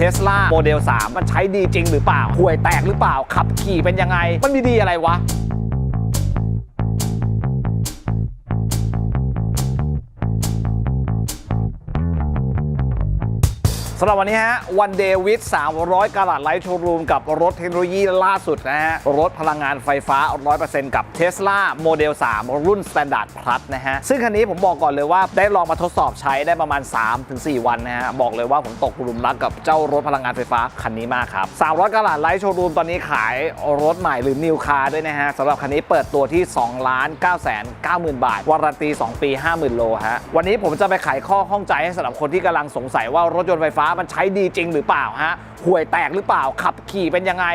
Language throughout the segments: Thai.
Tesla Model 3มันใช้ดีจริงหรือเปล่าห่วยแตกหรือเปล่า ขับขี่เป็นยังไง มันมีดีอะไรวะ สำหรับวันนี้ฮะวันเดวิด300กะลัดไลท์โชว์รูมกับรถเทคโนโลยีล่าสุดนะฮะ รถพลังงานไฟฟ้า 100%กับ Tesla Model 3รุ่น Standard Plus นะฮะ ซึ่งคันนี้ผมบอกก่อนเลยว่าได้ลองมาทดสอบใช้ได้ประมาณ 3-4 วันนะฮะ บอกเลยว่าผมตกหลุมรักกับเจ้ารถพลังงานไฟฟ้าคันนี้มากครับ 300กะลัดไลท์โชว์รูมตอนนี้ขายรถใหม่หรือ New Car ด้วยนะฮะสำหรับคันนี้เปิดตัวที่2 9 9 0 0 0 0 บาท วารันตี 2 ปี 50,000 โลฮะวันนี้ผมจะไปไขข้อข้องใจให้สำหรับคนที่กำลังสงสัยว่ารถยนต์ไฟฟ้ามันใช้ดีจริงหรือเปล่าฮะห่วยแตกหรือเปล่าขับขี่เป็นยังไง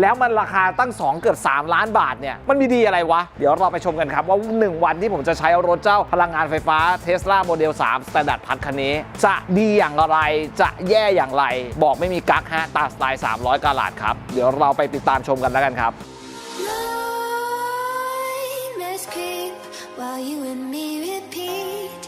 แล้วมันราคาตั้ง 2 เกือบ 3 ล้านบาทเนี่ยมันมีดีอะไรวะ เดี๋ยวเราไปชมกันครับว่า 1 วันที่ผมจะใช้รถเจ้าพลังงานไฟฟ้า Tesla Model 3 Standard p l u คันนี้ จะดีอย่างไรจะแย่อย่างไร บอกไม่มีกั๊กฮะตาสไตล์ 300 กาลาดครับ เดี๋ยวเราไปติดตามชมกันแล้วกันครับ while you and me repeat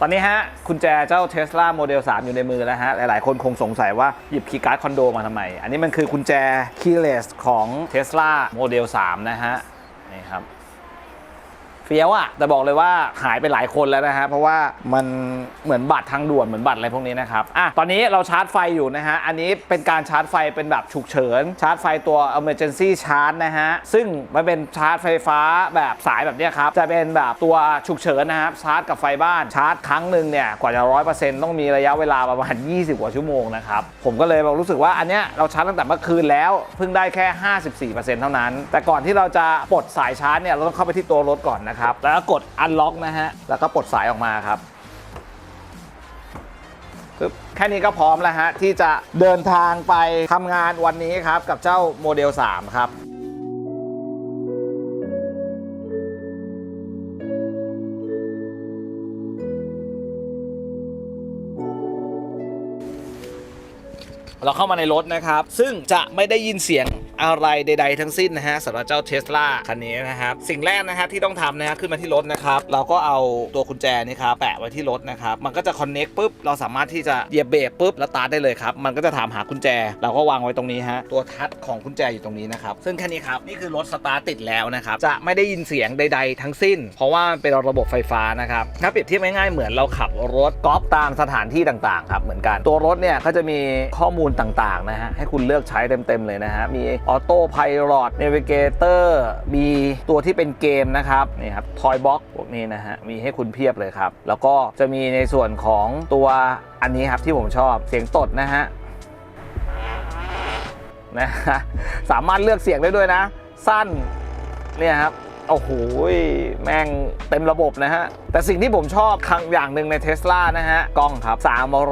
ตอนนี้ฮะคุณแจเจ้า Tesla Model 3 อยู่ในมือแล้วฮะ หลายๆ คนคงสงสัยว่าหยิบคีย์การ์ดคอนโดมาทำไม อันนี้มันคือคุณแจ keyless ของ Tesla Model 3 นะฮะ นี่ครับ เฟี้ยวอะแต่บอกเลยว่าหายไปหลายคนแล้วนะฮะเพราะว่ามันเหมือนบัตรทางด่วนเหมือนบัตรอะไรพวกนี้นะครับอะตอนนี้เราชาร์จไฟอยู่นะฮะอันนี้เป็นการชาร์จไฟเป็นแบบฉุกเฉิน ชาร์จไฟตัว emergency charge นะฮะซึ่งมันเป็นชาร์จไฟฟ้าแบบสายแบบนี้ครับจะเป็นแบบตัวฉุกเฉินนะครับชาร์จกับไฟบ้านชาร์จครั้งหนึ่งเนี่ยกว่าจะร้อยเปอร์เซ็นต์ต้องมีระยะเวลาประมาณ 20 กว่าชั่วโมงนะครับผมก็เลยรู้สึกว่าอันเนี้ยเราชาร์จตั้งแต่เมื่อคืนแล้วเพิ่งได้แค่ 54%เท่านั้น แต่ก่อนที่เราจะปลดสายชาร์จเนี่ยเราต้องเข้าไปที่ตัวรถก่อนนะครับ แล้วก็กด unlock นะฮะ แล้วก็ปลดสายออกมาครับปึ๊บแค่นี้ก็พร้อมแล้วฮะ ที่จะเดินทางไปทำงานวันนี้ครับ กับเจ้าโมเดล 3 ครับเราเข้ามาในรถนะครับ ซึ่งจะไม่ได้ยินเสียง อะไรใด ๆ ทั้งสิ้นนะฮะสำหรับเจ้าเทสลาคันนี้นะครับ สิ่งแรกนะฮะที่ต้องทำนะฮะขึ้นมาที่รถนะครับ เราก็เอาตัวกุญแจนี่ครับแปะไว้ที่รถนะครับ มันก็จะคอนเน็กปุ๊บ เราสามารถที่จะเหยียบเบรกปุ๊บแล้วตาร์ทได้เลยครับ มันก็จะถามหากุญแจ เราก็วางไว้ตรงนี้ฮะตัวทัชของกุญแจอยู่ตรงนี้นะครับ ซึ่งแค่นี้ครับนี่คือรถสตาร์ทติดแล้วนะครับจะไม่ได้ยินเสียงใด ๆ ทั้งสิ้น เพราะว่าเป็นระบบไฟฟ้านะครับถ้าเปรียบเทียบง่ายๆเหมือนเราขับรถกอล์ฟตามสถานที่ต่างๆครับเหมือนกันตัวรถเนี่ยก็จะมีข้อมูลต่างๆนะฮะให้คุณเลือกใช้เต็มๆเลยนะฮะมีออโต้ไพลอตเนวิเกเตอร์มีตัวที่เป็นเกมนะครับนี่ครับทอยบ็อกพวกนี้นะฮะ มีให้คุณเพียบเลยครับ แล้วก็จะมีในส่วนของตัวอันนี้ครับที่ผมชอบเสียงตดนะฮะนะฮะสามารถเลือกเสียงได้ด้วยนะ สั้นเนี่ยครับ โอ้โหแม่งเต็มระบบนะฮะ แต่สิ่งที่ผมชอบครั้งอย่างหนึ่งในเท s l a นะฮะ กล้องครับ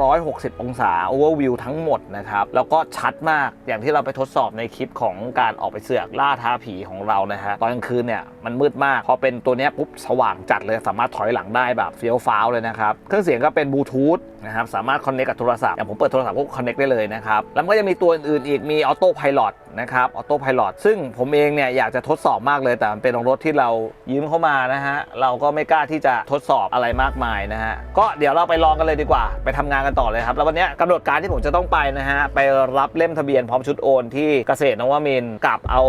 360 องศา Overview ทั้งหมดนะครับ แล้วก็ชัดมากอย่างที่เราไปทดสอบในคลิปของการออกไปเสือกล่าท้าผีของเรานะฮะ ตอนกลางคืนเนี่ย มันมืดมาก พอเป็นตัวนี้ปุ๊บสว่างจัดเลยสามารถถอยหลังได้แบบเฟี้ยวฟ้าวเลยนะครับ เครื่องเสียงก็เป็นบลูทูธ นะครับ สามารถคอนเน c t กับโทรศัพท์ อย่างผมเปิดโทรศัพท์ก็คอนเน c t ได้เลยนะครับ แล้วก็จะมีตัวอื่นๆอีก มีออโต้พาย t นะครับ ออโต้พาย t ซึ่งผมเองเนี่ยอยากจะทดสอบมากเลย แต่มันเป็นรถที่เรายืมเข้ามานะฮะ เราก็ไม่กล้าที่จะทดสอบอะไรมากมายนะฮะ ก็เดี๋ยวเราไปลองกันเลยดีกว่า ไปทำงานกันต่อเลยครับ แล้ววันนี้กำหนดการที่ผมจะต้องไปนะฮะ ไปรับเล่มทะเบียนพร้อมชุดโอนที่เกษตรนวมินทร์กับเอา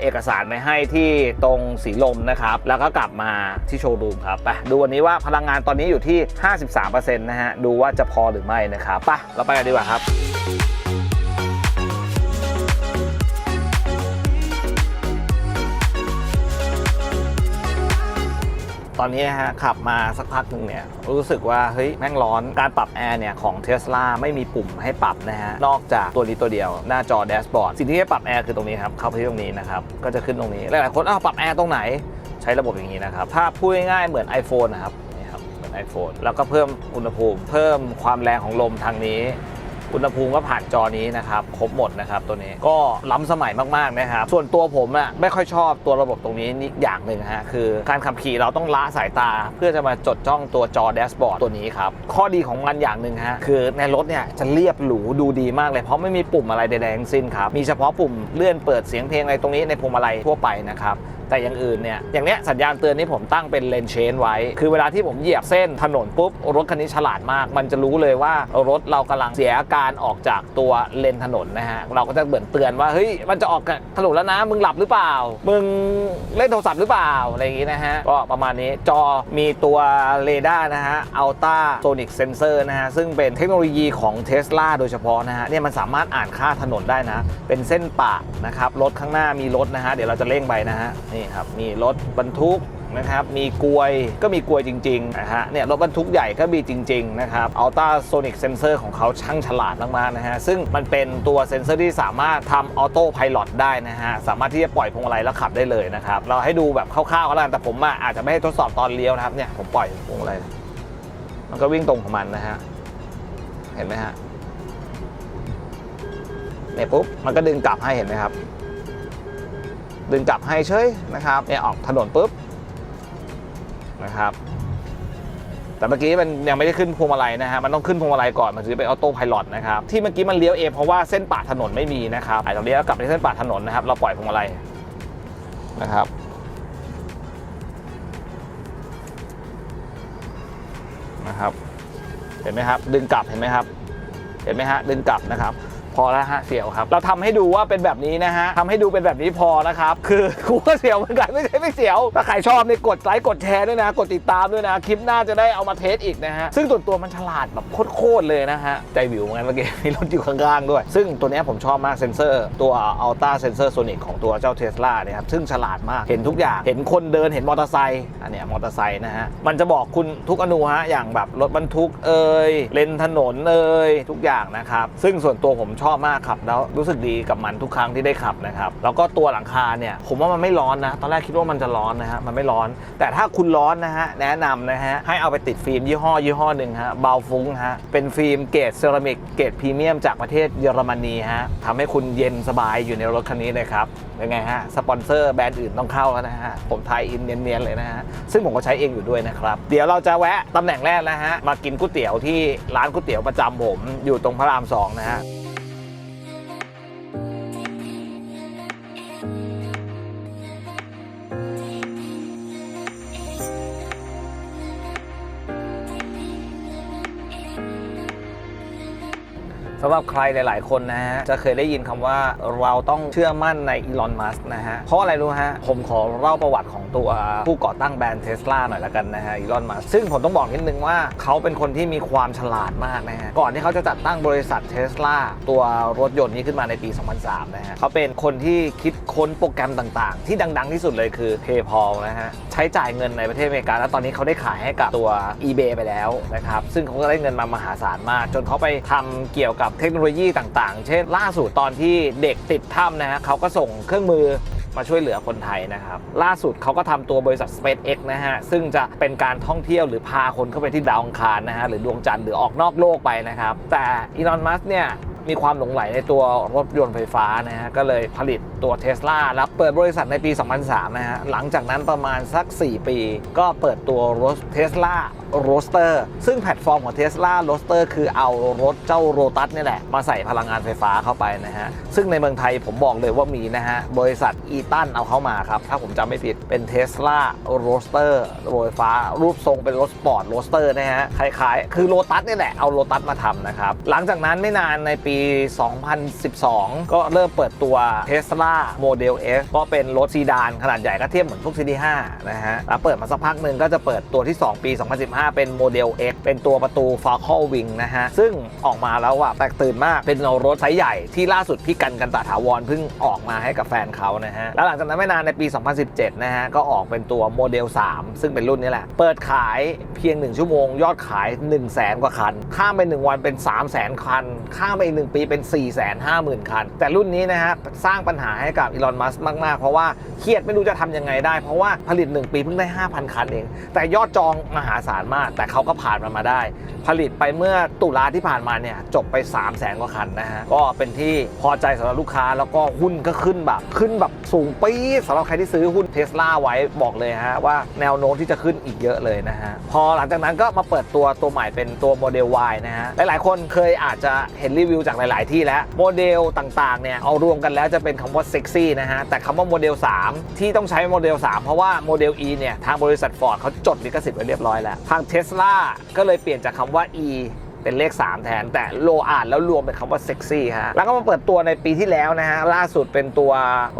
เอกสารไปให้ที่ตรงสีลมนะครับ แล้วก็กลับมาที่โชว์รูมครับ ไปดูวันนี้ว่าพลังงานตอนนี้อยู่ที่ 53%นะฮะ ดูว่าจะพอหรือไม่นะครับไปเราไปกันดีกว่าครับตอนนี้นะฮะขับมาสักพักหนึ่งเนี่ยรู้สึกว่าเฮ้ยแม่งร้อนการปรับแอร์เนี่ยของ Tesla ไม่มีปุ่มให้ปรับนะฮะนอกจากตัวนี้ตัวเดียวหน้าจอแดชบอร์ดสิ่งที่ให้ปรับแอร์คือตรงนี้ครับเข้าไปที่ตรงนี้นะครับก็จะขึ้นตรงนี้หลายๆคนอ้าวปรับแอร์ตรงไหนใช้ระบบอย่างนี้นะครับถ้าพูดง่ายๆเหมือน iPhone นะครับ iPhone แล้วก็เพิ่มอุณหภูมิ เพิ่มความแรงของลมทางนี้อุณหภูมิก็ผ่านจอนี้นะครับครบหมดนะครับตัวนี้ก็ล้ำสมัยมากๆนะครับ ส่วนตัวผมอะไม่ค่อยชอบตัวระบบตรงนี้นี่อย่างหนึ่งฮะคือการขับขี่เราต้องละสายตา เพื่อจะมาจดจ้องตัวจอแดชบอร์ดตัวนี้ครับข้อดีของมันอย่างหนึ่งฮะคือในรถเนี่ยจะเรียบหรูดูดีมากเลย เพราะไม่มีปุ่มอะไรใดๆทั้งสิ้นครับมีเฉพาะปุ่มเลื่อนเปิดเสียงเพลงอะไรตรงนี้ในพวงมาลัยทั่วไปนะครับ แต่อย่างอื่นเนี่ยอย่างเนี้ยสัญญาณเตือนนี้ผมตั้งเป็นเลนเชนไว้ คือเวลาที่ผมเหยียบเส้นถนนปุ๊บ รถคันนี้ฉลาดมาก มันจะรู้เลยว่ารถเรากำลังเสียอาการออกจากตัวเลนถนนนะฮะเราก็จะเหมือนเตือนว่าเฮ้ยมันจะออกจากถนนแล้วนะมึงหลับหรือเปล่า มึงเล่นโทรศัพท์หรือเปล่าอะไรอย่างงี้นะฮะก็ประมาณนี้จอมีตัวเรดาร์นะฮะอัลต้าโซนิกเซนเซอร์นะฮะซึ่งเป็นเทคโนโลยีของเทสลาโดยเฉพาะนะฮะเนี่ยมันสามารถอ่านค่าถนนได้นะ เป็นเส้นปะนะครับรถข้างหน้ามีรถนะฮะเดี๋ยวเราจะเร่งไปนะฮะนี่ครับมีรถบรรทุกนะครับมีกลวยก็มีกลวยจริงๆนะฮะเนี่ยรถบรรทุกใหญ่ก็มีจริงๆนะครับอัลต้าโซนิกเซนเซอร์ของเขาช่างฉลาดมากๆนะฮะซึ่งมันเป็นตัวเซนเซอร์ที่สามารถทำออโต้พายロได้นะฮะสามารถที่จะปล่อยพวงมาลัยแล้วขับได้เลยนะครับเราให้ดูแบบคร่าวๆก็แล้วกันแต่ผมอะอาจจะไม่ให้ทดสอบตอนเลี้ยวนะครับเนี่ยผมปล่อยพวงมาลัยมันก็วิ่งตรงของมันนะฮะเห็นไหมฮะเนี่ยปุ๊บมันก็ดึงกลับให้เห็นไหมครับ ดึงกลับให้เฉยนะครับเนี่ยออกถนนปุ๊บนะครับแต่เมื่อกี้มันยังไม่ได้ขึ้นพวงมาลัยนะฮะ มันต้องขึ้นพวงมาลัยก่อน มันถึงจะเป็นออโต้พายロนะครับ ที่เมื่อกี้มันเลี้ยวเองเพราะว่าเส้นปะถนนไม่มีนะครับไอาจจะเลี้ยวกลับไปเส้นปะถนนนะครับ เราปล่อยพวงมาลัยนะครับ นะครับ เห็นไหมครับ ดึงกลับ เห็นไหมครับ เห็นไหมฮะ ดึงกลับนะครับ พอแล้วฮะเสียวครับ เราทำให้ดูว่าเป็นแบบนี้นะฮะทำให้ดูเป็นแบบนี้พอนะครับ คือกูก็เสียวเหมือนกันไม่ใช่ไม่เสียว ถ้าใครชอบเนี่ยกดไลค์กดแชร์ด้วยนะ กดติดตามด้วยนะ คลิปหน้าจะได้เอามาเทสอีกนะฮะ ซึ่งตัวตัวมันฉลาดแบบโคตรเลยนะฮะ ใจวิวเหมือนกันเมื่อกี้มีรถอยู่ข้างๆด้วย ซึ่งตัวนี้ผมชอบมากเซนเซอร์ ตัว Ultra Sensor Sonic ของตัวเจ้าเทสลาเนี่ยครับ ซึ่งฉลาดมากเห็นทุกอย่าง เห็นคนเดินเห็นมอเตอร์ไซค์อันเนี้ยมอเตอร์ไซค์นะฮะมันจะบอกคุณทุกอนูฮะอย่างแบบรถบรรทุกเอ่ยเลนถนนเอ่ยทุกอย่างนะครับซึ่งส่วนตัวผมชอบมากขับ แล้วรู้สึกดีกับมันทุกครั้งที่ได้ขับนะครับแล้วก็ตัวหลังคาเนี่ยผมว่ามันไม่ร้อนนะ ตอนแรกคิดว่ามันจะร้อนนะฮะมันไม่ร้อน แต่ถ้าคุณร้อนนะฮะแนะนำนะฮะให้เอาไปติดฟิล์มยี่ห้อยี่ห้อหนึ่งฮะเบาฟุ้งฮะเป็นฟิล์มเกรดเซรามิกเกรดพรีเมียมจากประเทศเยอรมนีฮะทำให้คุณเย็นสบายอยู่ในรถคันนี้เลยครับเป็นไงฮะสปอนเซอร์แบรนด์อื่นต้องเข้าแล้วนะฮะผมทายอินเนียนๆเลยนะฮะซึ่งผมก็ใช้เองอยู่ด้วยนะครับเดี๋ยวเราจะแวะตำแหน่งแรกนะฮะมากินก๋วยเตี๋ยวที่ร้านก๋วยเตี๋ยวประจำผมอยู่ตรงพระรามสองนะฮะ สำหรับใครหลาย ๆ คนนะฮะ จะเคยได้ยินคำว่าเราต้องเชื่อมั่นในอีลอนมัสนะฮะ เพราะอะไรรู้ฮะ ผมขอเล่าประวัติของตัวผู้ก่อตั้งแบรนด์เทสลาหน่อยละกันนะฮะอีลอนมัสซึ่งผมต้องบอกนิดนึงว่าเขาเป็นคนที่มีความฉลาดมากนะฮะ ก่อนที่เขาจะจัดตั้งบริษัทเทสลาตัวรถยนต์นี้ขึ้นมาในปี 2003 นะฮะ เขาเป็นคนที่คิดค้นโปรแกรมต่าง ๆ ที่ดัง ๆ ที่สุดเลยคือ PayPal นะฮะ ใช้จ่ายเงินในประเทศอเมริกาแล้วตอนนี้เขาได้ขายให้กับตัว eBay ไปแล้วนะครับ ซึ่งเขาก็ได้เงินมามหาศาลมาก จนเขาไปทำเกี่ยวกับเทคโนโลยีต่างๆ เช่นล่าสุดตอนที่เด็กติดถ้ำนะฮะเขาก็ส่งเครื่องมือมาช่วยเหลือคนไทยนะครับ ล่าสุดเขาก็ทำตัวบริษัท SpaceX นะฮะ ซึ่งจะเป็นการท่องเที่ยวหรือพาคนเข้าไปที่ดาวอังคารนะฮะ หรือดวงจันทร์หรือออกนอกโลกไปนะครับ แต่อีลอนมัสเนี่ย มีความหลงไหลในตัวรถยนต์ไฟฟ้านะฮะก็เลยผลิตตัวเท s l a แล้วเปิดบริษัทในปี 2003 นะฮะหลังจากนั้นประมาณสัก 4 ปี ก็เปิดตัวรถเท s l a r o a s t e r ซึ่งแพลตฟอร์มของ Tesla r o a s t e r คือเอารถเจ้าโรตัสนี่แหละ มาใส่พลังงานไฟฟ้าเข้าไปนะฮะ ซึ่งในเมืองไทยผมบอกเลยว่ามีนะฮะ บริษัทอีตันเอาเข้ามาครับ ถ้าผมจำไม่ผิดเป็น Tesla r o a s t e r รถไฟฟ้ารูปทรงเป็นรถสปอร์ตโรสเตอร์นะฮะ คล้ายๆ คือโ o ตัสนี่แหละเอาโ o ตัสมาทำนะครับ หลังจากนั้นไม่นานในปี2012 ก็เริ่มเปิดตัว Tesla Model S ก็เป็นรถซีดานขนาดใหญ่ก็เทียบเหมือนพวก CD5 นะฮะ แล้วเปิดมาสักพักหนึ่งก็จะเปิดตัวที่ 2 ปี 2015 เป็นโมเดล X เป็นตัวประตู f a l c o n Wing นะฮะ ซึ่งออกมาแล้วอะแตกตื่นมาก เป็นรถไซส์ใหญ่ที่ล่าสุดพี่กันกันตาถาวรเพิ่งออกมาให้กับแฟนเขานะฮะ แล้วหลังจากนั้นไม่นานในปี 2017 นะฮะ ก็ออกเป็นตัวโมเดล 3 ซึ่งเป็นรุ่นนี้แหละ เปิดขายเพียง 1 ชั่วโมง ยอดขาย 1 0 0 0 0แสนกว่าคัน ข้ามไป 1 วันเป็น 3 0 0 0 0 0 คัน ข้ามไปอีก1 ปีเป็น 4 5 0 0 0 0 คัน แต่รุ่นนี้นะฮะสร้างปัญหาให้กับอีลอน มัสมาก ๆ เพราะว่าเครียดไม่รู้จะทำยังไงได้ เพราะว่าผลิต 1 ปีเพิ่งได้ 5,000 คันเอง แต่ยอดจองมหาศาลมาก แต่เขาก็ผ่านมันมาได้ ผลิตไปเมื่อตุลาที่ผ่านมาเนี่ยจบไป 3 0 0แสนกว่าคันนะฮะก็เป็นที่พอใจสำหรับลูกค้าแล้วก็หุ้นก็ขึ้นแบบขึ้นแบบสูงปี๊ดสำหรับใครที่ซื้อหุ้นเทสลาไว้บอกเลยฮะว่าแนวโน้มที่จะขึ้นอีกเยอะเลยนะฮะพอหลังจากนั้นก็มาเปิดตัวตัวใหม่เป็นตัวโมเดล Y นะฮะหลายๆคนเคยอาจจะเห็นรีวิวจากหลาย ๆ ที่แล้วโมเดลต่าง ๆ เนี่ยเอารวมกันแล้วจะเป็นคำว่าเซ็กซี่นะฮะแต่คำว่าโมเดล 3 ที่ต้องใช้โมเดล 3 เพราะว่าโมเดล E เนี่ยทางบริษัทฟอร์ดเขาจดลิขสิทธิ์ไว้เรียบร้อยแล้ว ทางเทสลาก็เลยเปลี่ยนจากคำว่า E เป็นเลข 3 แทน แต่โลอ่านแล้วรวมเป็นคำว่าเซ็กซี่ฮะแล้วก็มาเปิดตัวในปีที่แล้วนะฮะล่าสุดเป็นตัว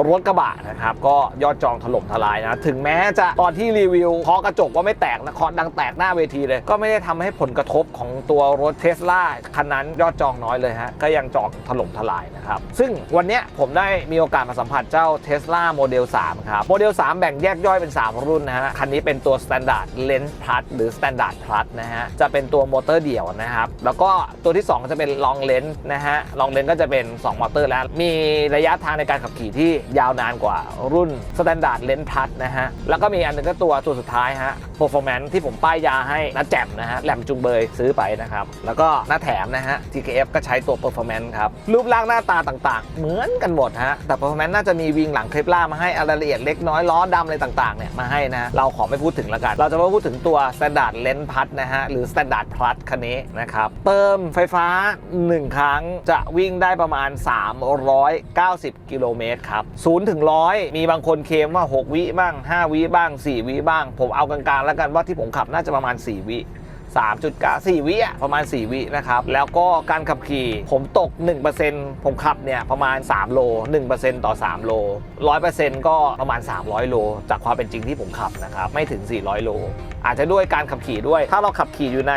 รถกระบะนะครับก็ยอดจองถล่มทลายนะถึงแม้จะตอนที่รีวิวเคาะกระจกว่าไม่แตกนะเคาะดังแตกหน้าเวทีเลย ก็ไม่ได้ทำให้ผลกระทบของตัวรถเทสลาคันนั้นยอดจองน้อยเลยฮะก็ยังจองถล่มทลายนะครับซึ่งวันนี้ผมได้มีโอกาสมาสัมผัสเจ้า Tesla Model 3 ครับโมเดล3แบ่งแยกย่อยเป็น 3 รุ่นนะฮะคันนี้เป็นตัว Standard Lens Plus หรือ Standard Plus นะฮะจะเป็นตัวมอเตอร์เดี่ยวนะครับแล้วก็ตัวที่2จะเป็น Long Lens นะฮะ Long Lens ก็จะเป็น 2 มอเตอร์แล้ว มีระยะทางในการขับขี่ที่ยาวนานกว่ารุ่น Standard Lens Plus นะฮะแล้วก็มีอันหนึงก็ตัวตัวสุดท้ายฮะ Performance ที่ผมป้ายยาให้นะแจ่มนะฮะแหลมจุงเบยซื้อไปนะครับ แล้วก็หน้าแถมนะฮะ TKF ก็ใช้ตัว Performance ครับ รูปร่างหน้าตาต่างๆ เหมือนกันหมดฮะ แต่ Performance น่าจะมีวิงหลังเคลปล่ามาให้อะไรละเอียดเล็กน้อยล้อดำอะไรต่างๆเนี่ยมาให้นะ เราขอไม่พูดถึงแล้วกัน เราจะมาพูดถึงตัว Standard Lens Plus นะฮะหรือ Standard Plus คันนี้นะครับเติมไฟฟ้า 1 ครั้งจะวิ่งได้ประมาณ 390 กิโลเมตรครับ0ถึง100 มีบางคนเคมว่า 6 วิบ้าง 5 วิบ้าง 4 วิบ้าง ผมเอากลางๆแล้วกันว่าที่ผมขับน่าจะประมาณ 4 วิ 3.9 4 วิอะประมาณ 4 วินะครับ แล้วก็การขับขี่ผมตก 1%ผมขับเนี่ยประมาณ 3 โล 1%ต่อ 3 โล 100%ก็ประมาณ 300 โล จากความเป็นจริงที่ผมขับนะครับ ไม่ถึง 400 โล อาจจะด้วยการขับขี่ด้วย ถ้าเราขับขี่อยู่ใน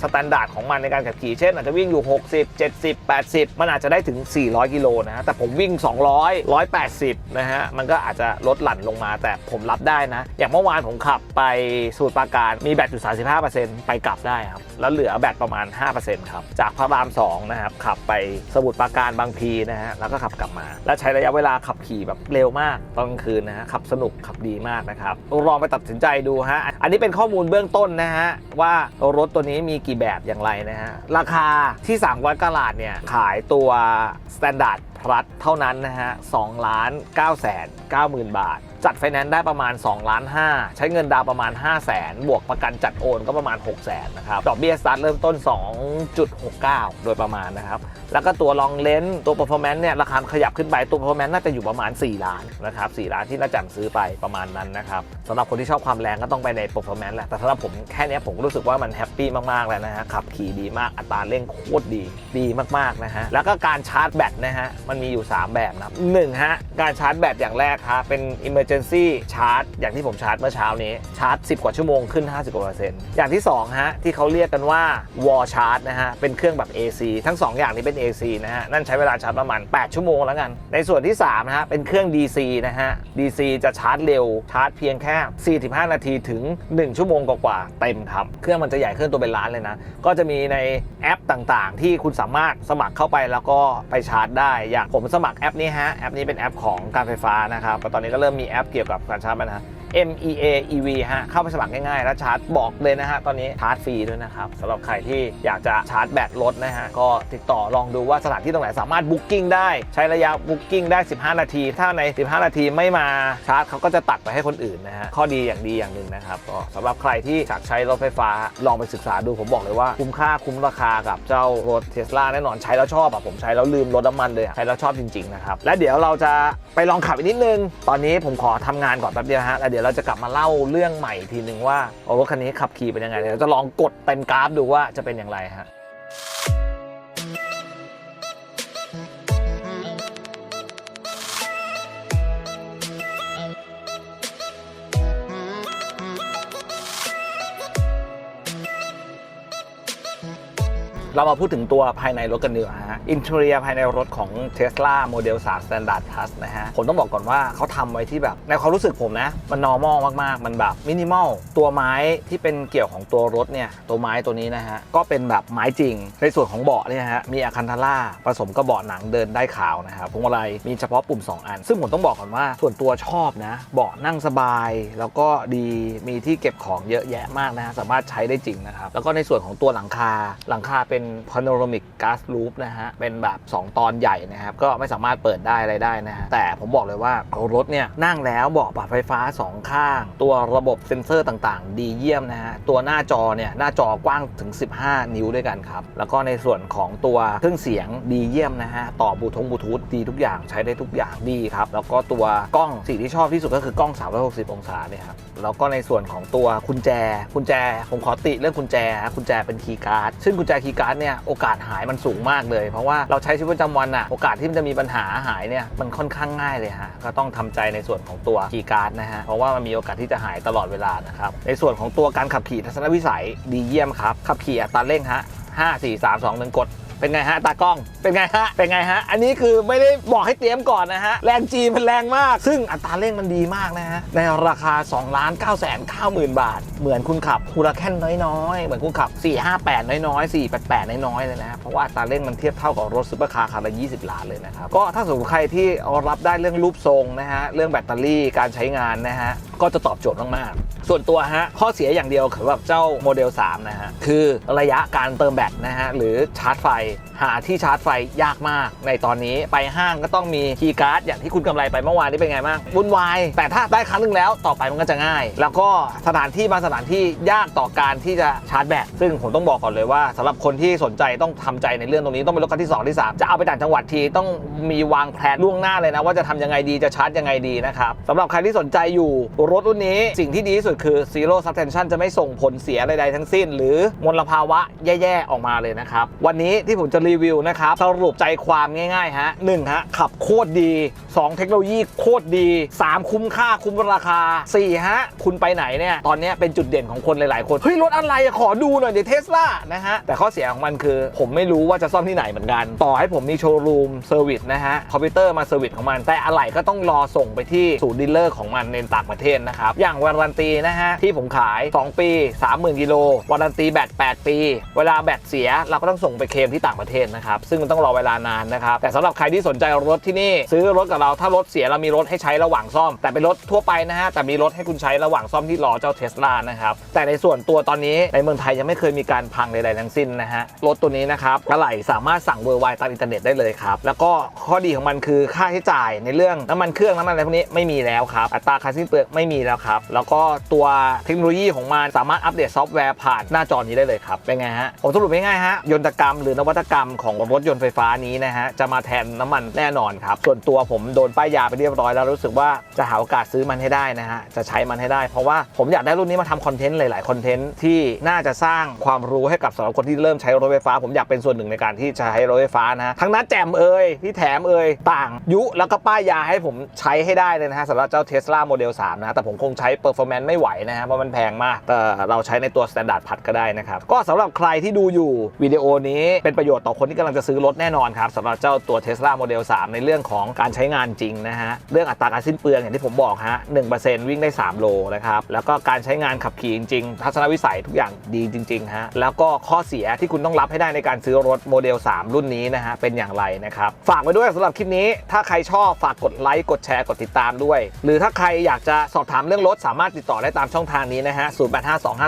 สแตนดาร์ดของมันในการขับขี่ เช่นอาจจะวิ่งอยู่ 60 70 80 มันอาจจะได้ถึง 400 กิโลนะฮะแต่ผมวิ่ง 200 180 นะฮะ มันก็อาจจะลดหลั่นลงมา แต่ผมรับได้นะ อย่างเมื่อวานผมขับไปสูตรปราการ มีแบตอยู่35%ไปกลับได้ครับ แล้วเหลือแบตประมาณ 5%ครับ จากพระราม2นะครับ ขับไปสมุทรปราการบางพีนะฮะ แล้วก็ขับกลับมา แล้วใช้ระยะเวลาขับขี่แบบเร็วมากตอนกลางคืนนะฮะ ขับสนุกขับดีมากนะครับ ลองไปตัดสินใจดูฮะ อันนี้เป็นข้อมูลเบื้องต้นนะฮะ ว่ารถตัวนี้มีกี่แบบอย่างไรนะฮะ ราคาที่300กะลาดเนี่ย ขายตัว Standard พลัสเท่านั้นนะฮะ2ล้าน9แสน9หมื่นบาท จัดไฟแนนซ์ได้ประมาณ2ล้าน5ใช้เงินดาวประมาณ 5 0 0แสนบวกประกันจัดโอนก็ประมาณ 6 0แสนนะครับดอกเบี้ยสตาร์ทเริ่มต้น 2.69 โดยประมาณนะครับ แล้วก็ตัวลองเลนตัว performance เนี่ยราคาขยับขึ้นไปตัว performance น่าจะอยู่ประมาณ 4 ล้านนะครับ4ล้านที่น่าจะซื้อไปประมาณนั้นนะครับสำหรับคนที่ชอบความแรงก็ต้องไปใน performance แหละแต่สำหรับผมแค่นี้ผมรู้สึกว่ามันแฮปปี้มากๆแล้วนะฮะขับขี่ดีมากอัตราเร่งโคตรดีดีมากๆนะฮะแล้วก็การชาร์จแบตนะฮะมันมีอยู่ 3 แบบนะหนึ่งฮะการชาร์จแบตอย่างแรกฮะเป็น emergency charge อย่างที่ผมชาร์จเมื่อเช้านี้ ชาร์จ 10 กว่าชั่วโมงขึ้น 50กว่าเปอร์เซ็นต์อย่างที่2ฮะที่เขาเรียกกันว่า wall charge นะฮะ เป็นเครื่องแบบ AC ทั้ง 2 อย่างนี้เป็น AC นะฮะ นั่นใช้เวลาชาร์จประมาณ 8 ชั่วโมงแล้วกัน ในส่วนที่3นะฮะเป็นเครื่อง DC นะฮะ DC จะชาร์จเร็วชาร์จเพียงแค่ 45 นาทีถึง 1 ชั่วโมงกว่าๆเต็มครับเครื่องมันจะใหญ่ขึ้นตัวเป็นล้านเลยนะก็จะมีในแอปต่างๆ ที่คุณสามารถสมัครเข้าไปแล้วก็ไปชาร์จได้อย่างผมสมัครแอปนี้ฮะแอปนี้เป็นแอปของการไฟฟ้านะครับแต่ตอนนี้ก็เริ่มมีแอปเกี่ยวกับการชาร์จแล้ MEA EV ฮะเข้าไปสมัครง่ายๆ แล้วชาร์จบอกเลยนะฮะ ตอนนี้ชาร์จฟรีด้วยนะครับสำหรับใครที่อยากจะชาร์จแบตรถนะฮะ ก็ติดต่อลองดูว่าสถานที่ตรงไหนสามารถบุ๊กิ้งได้ ใช้ระยะบุ๊กิ้งได้ 15 นาที ถ้าใน 15 นาทีไม่มาชาร์จเขาก็จะตัดไปให้คนอื่นนะฮะ ข้อดีอย่างดีอย่างหนึ่งนะครับก็สำหรับใครที่อยากใช้รถไฟฟ้าลองไปศึกษาดูผมบอกเลยว่าคุ้มค่าคุ้มราคากับเจ้ารถเทสลาแน่นอนใช้แล้วชอบอะผมใช้แล้วลืมรถน้ำมันเลยใช้แล้วชอบจริงๆนะครับและเดี๋ยวเราจะไปลองขับอีกนิดนึงตอนนี้ผมขอทำงานก่อนแป๊บเดียวฮะแล้วเดี๋ยวเราจะกลับมาเล่าเรื่องใหม่ทีหนึ่งว่าโอ้รถคันนี้ขับขี่เป็นยังไงเดี๋ยวเราจะลองกดเต็มกราฟดูว่าจะเป็นอย่างไรฮะ เรามาพูดถึงตัวภายในรถกันดีกว่าฮะอินเทอร์เนียภายในรถของ Tesla Model 3 Standard Plus นะฮะ ผมต้องบอกก่อนว่าเขาทำไว้ที่แบบ ในความรู้สึกผมนะ มัน normal มาก ๆ มันแบบมินิมอลตัวไม้ที่เป็นเกี่ยวของตัวรถเนี่ย ตัวไม้ตัวนี้นะฮะ ก็เป็นแบบไม้จริง ในส่วนของเบาะเนี่ยฮะ มีอะคันทาร่าผสมกับเบาะหนังเดินได้ขาวนะครับพวงมาลัยมีเฉพาะปุ่ม 2 อัน ซึ่งผมต้องบอกก่อนว่าส่วนตัวชอบนะเบาะนั่งสบาย แล้วก็ดีมีที่เก็บของเยอะแยะมากนะฮะสามารถใช้ได้จริงนะครับแล้วก็ในส่วนของตัวหลังคาหลังคาเป็น panoramic glass roof นะฮะ เป็นแบบ 2 ตอนใหญ่นะครับ ก็ไม่สามารถเปิดได้อะไรได้นะฮะ แต่ผมบอกเลยว่าเอารถเนี่ย นั่งแล้วเบาะปรับไฟฟ้า 2 ข้าง ตัวระบบเซ็นเซอร์ต่างๆ ดีเยี่ยมนะฮะ ตัวหน้าจอเนี่ย หน้าจอกว้างถึง 15 นิ้วด้วยกันครับ แล้วก็ในส่วนของตัวเครื่องเสียงดีเยี่ยมนะฮะ ต่อบูทงบูทูธดีทุกอย่างใช้ได้ทุกอย่างดีครับ แล้วก็ตัวกล้องสิ่งที่ชอบที่สุดก็คือกล้อง 360 องศาเนี่ยครับ แล้วก็ในส่วนของตัวกุญแจกุญแจ ผมขอติเรื่องกุญแจกุญแจเป็นคีย์การ์ดซึ่งกุญแจคีย์การ์ดเนี่ยโอกาสหายมันสูงมากเลย เพราะว่าเราใช้ชีวิตประจำวันอะโอกาสที่มันจะมีปัญหาหายเนี่ยมันค่อนข้างง่ายเลยฮะก็ต้องทำใจในส่วนของตัวคีย์การ์ดนะฮะเพราะว่ามันมีโอกาสที่จะหายตลอดเวลานะครับในส่วนของตัวการขับขี่ทัศนวิสัยดีเยี่ยมครับขับขี่อัตราเร่งฮะ5 4 3 2 1กด เป็นไงฮะตากล้อง เป็นไงฮะ เป็นไงฮะ อันนี้คือไม่ได้บอกให้เตรียมก่อนนะฮะ แรงจีมันแรงมาก ซึ่งอัตราเร่งมันดีมากนะฮะ ในราคา2ล้าน9แสน9หมื่นบาท เหมือนคุณขับฮูราแคนน้อยๆ เหมือนคุณขับ 458 น้อยๆ 488 น้อยๆ เลยนะ เพราะว่าอัตราเร่งมันเทียบเท่ากับรถซุปเปอร์คาร์คันละ20 ล้านเลยนะครับ ก็ถ้าสมมติใครที่รับได้เรื่องรูปทรงนะฮะ เรื่องแบตเตอรี่ การใช้งานนะฮะ ก็จะตอบโจทย์มากๆ ส่วนตัวฮะ ข้อเสียอย่างเดียวคือแบบเจ้าโมเดล 3 นะฮะ คือระยะการเติมแบตนะฮะ หรือชาร์จไฟ หาที่ชาร์จไฟยากมาก ในตอนนี้ไปห้างก็ต้องมีคีย์การ์ดอย่างที่คุณกำไรไปเมื่อวานนี้เป็นไงบ้างวุ่นวาย แต่ถ้าได้ครั้งหนึ่งแล้วต่อไปมันก็จะง่าย แล้วก็สถานที่บางสถานที่ยากต่อการที่จะชาร์จแบตซึ่งผมต้องบอกก่อนเลยว่าสำหรับคนที่สนใจต้องทำใจในเรื่องตรงนี้ต้องเป็นรถคันที่ 2 ที่ 3 จะเอาไปต่างจังหวัดทีต้องมีวางแผนล่วงหน้าเลยนะ ว่าจะทำยังไงดีจะชาร์จยังไงดีนะครับสำหรับใครที่สนใจอยู่รถรุ่นนี้ สิ่งที่ดีที่สุดคือ zero subtension จะไม่ส่งผลเสียใดๆทั้งสิ้น หรือมลภาวะแย่ๆ ออกมาเลยนะครับ วันนี้ที่ผมจะรีวิวนะครับ สรุปใจความง่ายๆฮะหนึ่งฮะขับโคตรดี2 เทคโนโลยีโคตรดี 3 คุ้มค่าคุ้มราคา 4 ฮะ คุณไปไหนเนี่ย ตอนนี้เป็นจุดเด่นของคนหลาย ๆ คน เฮ้ย รถอะไรขอดูหน่อยเดี๋ยวเทสลานะฮะ แต่ข้อเสียของมันคือ ผมไม่รู้ว่าจะซ่อมที่ไหนเหมือนกัน ต่อให้ผมมีโชว์รูมเซอร์วิสนะฮะ คอมพิวเตอร์มาเซอร์วิสของมัน แต่อะไหล่ก็ต้องรอส่งไปที่ศูนย์ดีลเลอร์ของมันในต่างประเทศนะครับ อย่างวารันตีนะฮะที่ผมขาย 2 ปี 30,000กิโลวารันตีแบต8 ปี เวลาแบตเสียเราก็ต้องส่งไปเคลมที่ต่างประเทศนะครับซึ่งมันต้องรอเวลานานนะครับแต่สำหรับใครที่สนใจรถที่นี่ซื้อรถกับเรา ถ้ารถเสียเรามีรถให้ใช้ระหว่างซ่อม แต่เป็นรถทั่วไปนะฮะ แต่มีรถให้คุณใช้ระหว่างซ่อมที่รอเจ้าเทสลานะครับ แต่ในส่วนตัวตอนนี้ในเมืองไทยยังไม่เคยมีการพังใดๆทั้งสิ้นนะฮะ รถตัวนี้นะครับอะไหล่สามารถสั่งเวอร์ไวตามอินเทอร์เน็ตได้เลยครับ แล้วก็ข้อดีของมันคือค่าใช้จ่ายในเรื่องน้ำมันเครื่องน้ำมันอะไรพวกนี้ไม่มีแล้วครับ อัตรากาสิ้นเปลืองไม่มีแล้วครับ แล้วก็ตัวเทคโนโลยีของมันสามารถอัปเดตซอฟต์แวร์ผ่านหน้าจอนี้ได้เลยครับ เป็นไงฮะ ผมสรุปง่ายๆฮะ ยนตกรรมหรือนวัตกรรมของรถยนต์ไฟฟ้านี้นะฮะ จะมาแทนน้ำมันแน่นอนครับ ส่วนตัวผมโดนป้ายยาไปเรียบร้อยแล้วรู้สึกว่าจะหาโอกาสซื้อมันให้ได้นะฮะจะใช้มันให้ได้ เพราะว่าผมอยากได้รุ่นนี้มาทำคอนเทนต์หลาย ๆ คอนเทนต์ที่น่าจะสร้างความรู้ให้กับสำหรับคนที่เริ่มใช้รถไฟฟ้า ผมอยากเป็นส่วนหนึ่งในการที่จะใช้รถไฟฟ้านะฮะทั้งนั้นแจมเอ่ยที่แถมเอ่ยต่างยุแล้วก็ป้ายยาให้ผมใช้ให้ได้เลยนะฮะสำหรับเจ้า Tesla Model 3นะฮะแต่ผมคงใช้ performance ไม่ไหวนะฮะเพราะมันแพงมากแต่เราใช้ในตัว standard พัดก็ได้นะครับก็สำหรับใครที่ดูอยู่วิดีโอนี้เป็นประโยชน์ต่อคนที่กำลังจะซื้อรถแน่นอนครับสำหรับเจ้าตัว Tesla Model 3 ในเรื่องของการใช้งานจริงนะฮะ เรื่องอัตราการสิ้นเปลืองอย่างที่ผมบอกฮะ1%วิ่งได้ 3 โลนะครับ แล้วก็การใช้งานขับขี่จริงๆ ทัศนวิสัยทุกอย่างดีจริงๆฮะ แล้วก็ข้อเสียที่คุณต้องรับให้ได้ในการซื้อรถโมเดล 3 รุ่นนี้นะฮะ เป็นอย่างไรนะครับ ฝากไว้ด้วยสำหรับคลิปนี้ ถ้าใครชอบฝากกดไลค์ กดแชร์ กดติดตามด้วย หรือถ้าใครอยากจะสอบถามเรื่องรถสามารถติดต่อได้ตามช่องทางนี้นะฮะ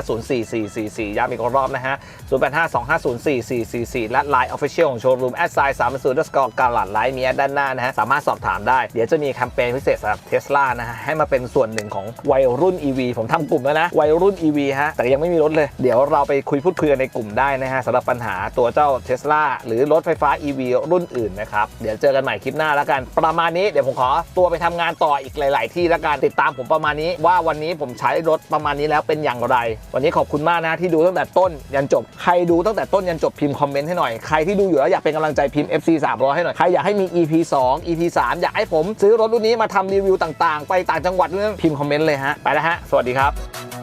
0852504444ย้ำอีกรอบนะฮะ0852504444และ Line Official ของโชว์รูมแอดไซน์3 0 score การหลัดไลน์มีแอดด้านหน้านะฮะสามารถสอบถามได้ เดี๋ยวจะมีแคมเปญพิเศษสำหรับเทสลานะฮะให้มาเป็นส่วนหนึ่งของวัยรุ่น EV ผมทำกลุ่มแล้วนะ วัยรุ่น EV ฮะแต่ยังไม่มีรถเลย เดี๋ยวเราไปคุยพูดคุยกันในกลุ่มได้นะฮะสำหรับปัญหาตัวเจ้าเทสลาหรือรถไฟฟ้า EV รุ่นอื่นนะครับเดี๋ยวเจอกันใหม่คลิปหน้าแล้วกัน ประมาณนี้เดี๋ยวผมขอตัวไปทำงานต่ออีกหลาย ๆ ที่แล้วกันติดตามผมประมาณนี้ว่าวันนี้ผมใช้รถประมาณนี้แล้วเป็นอย่างไร วันนี้ขอบคุณมากนะที่ดูตั้งแต่ต้นยันจบใครดูตั้งแต่ต้นยันจบพิมพ์คอมเมนต์ให้หน่อยใครที่ดูอยู่แล้วอยากเป็นกำลังใจพิมพ์ FC 300ให้หน่อยใครอยากให้มี EP 2 EP 3อยากให้ผมซื้อรถรุ่นนี้มาทำรีวิวต่างๆ ไปต่างจังหวัดเรื่องพิมพ์คอมเมนต์เลยฮะไปแล้วฮะสวัสดีครับ